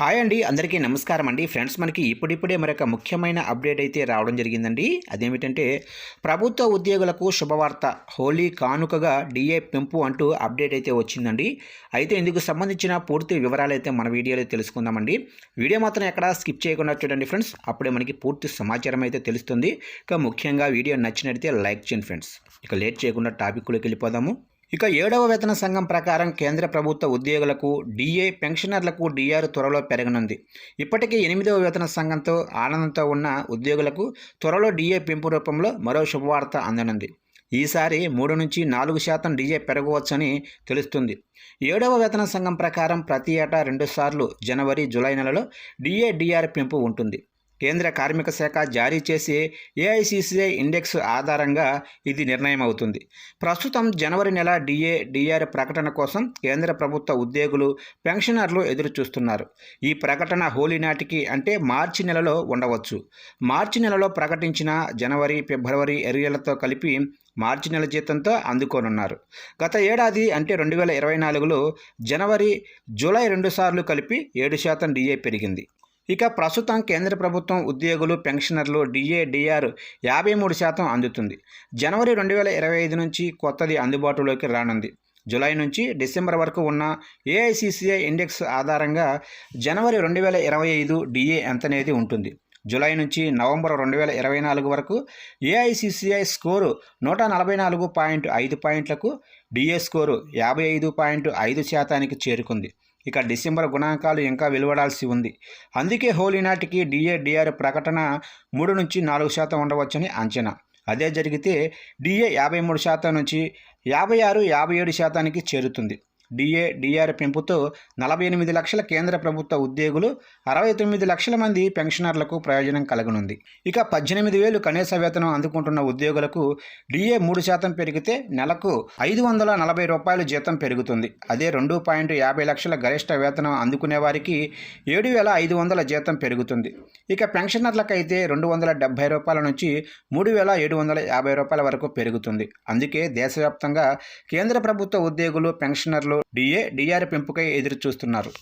Hi అండి అందరికీ నమస్కారం అండి. ఫ్రెండ్స్ మనకి ఇప్పుడిప్పుడే మరొక ముఖ్యమైన అప్డేట్ అయితే రావడం జరిగిందండి. అదేమిటంటే ప్రభుత్వ ఉద్యోగులకు శుభవార్త హోలీ కానుకగా డిఏ పెంపు అంటూ అప్డేట్ అయితే వచ్చిందండి. అయితే ఇందుకు సంబంధించిన పూర్తి వివరాలు అయితే మన వీడియోలో తెలుసుకుందామండి. వీడియో మాత్రం ఎక్కడ స్కిప్ చేయకుండా చూడండి ఫ్రెండ్స్. అప్పుడే మనకి పూర్తి సమాచారం అయితే తెలుస్తుంది. ఇక ముఖ్యంగా వీడియో నచ్చినట్లయితే లైక్ చేయండి ఫ్రెండ్స్. ఇక లేట్ చేయకుండా టాపిక్లోకి వెళ్ళిపోదాము. ఇక ఏడవ వేతన సంఘం ప్రకారం కేంద్ర ప్రభుత్వ ఉద్యోగులకు డిఏ పెన్షనర్లకు డిఆర్ త్వరలో పెరగనుంది. ఇప్పటికే ఎనిమిదవ వేతన సంఘంతో ఆనందంతో ఉన్న ఉద్యోగులకు త్వరలో డిఏ పెంపు రూపంలో మరో శుభవార్త అందనుంది. ఈసారి మూడు నుంచి నాలుగు శాతం డిఏ పెరగవచ్చని తెలుస్తుంది. ఏడవ వేతన సంఘం ప్రకారం ప్రతి ఏటా రెండుసార్లు జనవరి జూలై నెలలో డిఏ డిఆర్ పెంపు ఉంటుంది. కేంద్ర కార్మిక శాఖ జారీ చేసే ఏఐసిసిఐ ఇండెక్స్ ఆధారంగా ఇది నిర్ణయం అవుతుంది ప్రస్తుతం జనవరి నెల డిఏ డిఆర్ ప్రకటన కోసం కేంద్ర ప్రభుత్వ ఉద్యోగులు పెన్షనర్లు ఎదురు చూస్తున్నారు ఈ ప్రకటన హోలీ నాటికి అంటే మార్చి నెలలో ఉండవచ్చు. మార్చి నెలలో ప్రకటించిన జనవరి ఫిబ్రవరి ఎరియలతో కలిపి మార్చి నెల జీతంతో అందుకోనున్నారు. గత ఏడాది అంటే రెండు వేల ఇరవై నాలుగులో జనవరి జూలై రెండుసార్లు కలిపి ఏడు శాతం డిఏ పెరిగింది. ఇక ప్రస్తుతం కేంద్ర ప్రభుత్వం ఉద్యోగులు పెన్షనర్లు డిఏ డిఆర్ యాభై మూడు శాతం అందుతుంది. జనవరి రెండు వేల ఇరవై ఐదు నుంచి కొత్తది అందుబాటులోకి రానుంది. జులై నుంచి డిసెంబర్ వరకు ఉన్న ఏఐసిసిఐ ఇండెక్స్ ఆధారంగా జనవరి రెండు వేల ఇరవై ఐదు డిఏ ఎంతనేది ఉంటుంది? జూలై నుంచి నవంబర్ రెండు వేల ఇరవై నాలుగు వరకు ఏఐసిసిఐ స్కోరు నూట నలభై నాలుగు పాయింట్ ఐదు పాయింట్లకు డిఏ స్కోరు యాభై ఐదు పాయింట్ ఐదు శాతానికి చేరుకుంది. ఇక డిసెంబర్ గుణాంకాలు ఇంకా వెలువడాల్సి ఉంది. అందుకే హోలీ నాటికి డిఏ డిఆర్ ప్రకటన మూడు నుంచి నాలుగు శాతం ఉండవచ్చని అంచనా. అదే జరిగితే డిఏ యాభై మూడు శాతం నుంచి యాభై ఆరు యాభై ఏడు శాతానికి చేరుతుంది. డిఏ డిఆర్ పెంపుతో నలభై ఎనిమిది లక్షల కేంద్ర ప్రభుత్వ ఉద్యోగులు అరవై తొమ్మిది లక్షల మంది పెన్షనర్లకు ప్రయోజనం కలగనుంది. ఇక పద్దెనిమిది వేలు కనీస వేతనం అందుకుంటున్న ఉద్యోగులకు డిఏ మూడు శాతం పెరిగితే నెలకు ఐదు వందల నలభై రూపాయలు జీతం పెరుగుతుంది. అదే రెండు పాయింట్ యాభై లక్షల గరిష్ట వేతనం అందుకునే వారికి ఏడు వేల ఐదు వందల జీతం పెరుగుతుంది. ఇక పెన్షనర్లకైతే రెండు వందల డెబ్బై రూపాయల నుంచి మూడు వేల ఏడు వందల యాభై రూపాయల వరకు పెరుగుతుంది. అందుకే దేశవ్యాప్తంగా కేంద్ర ప్రభుత్వ ఉద్యోగులు పెన్షనర్లు డిఏ డిఆర్ పెంపుకై ఎదురు చూస్తున్నారు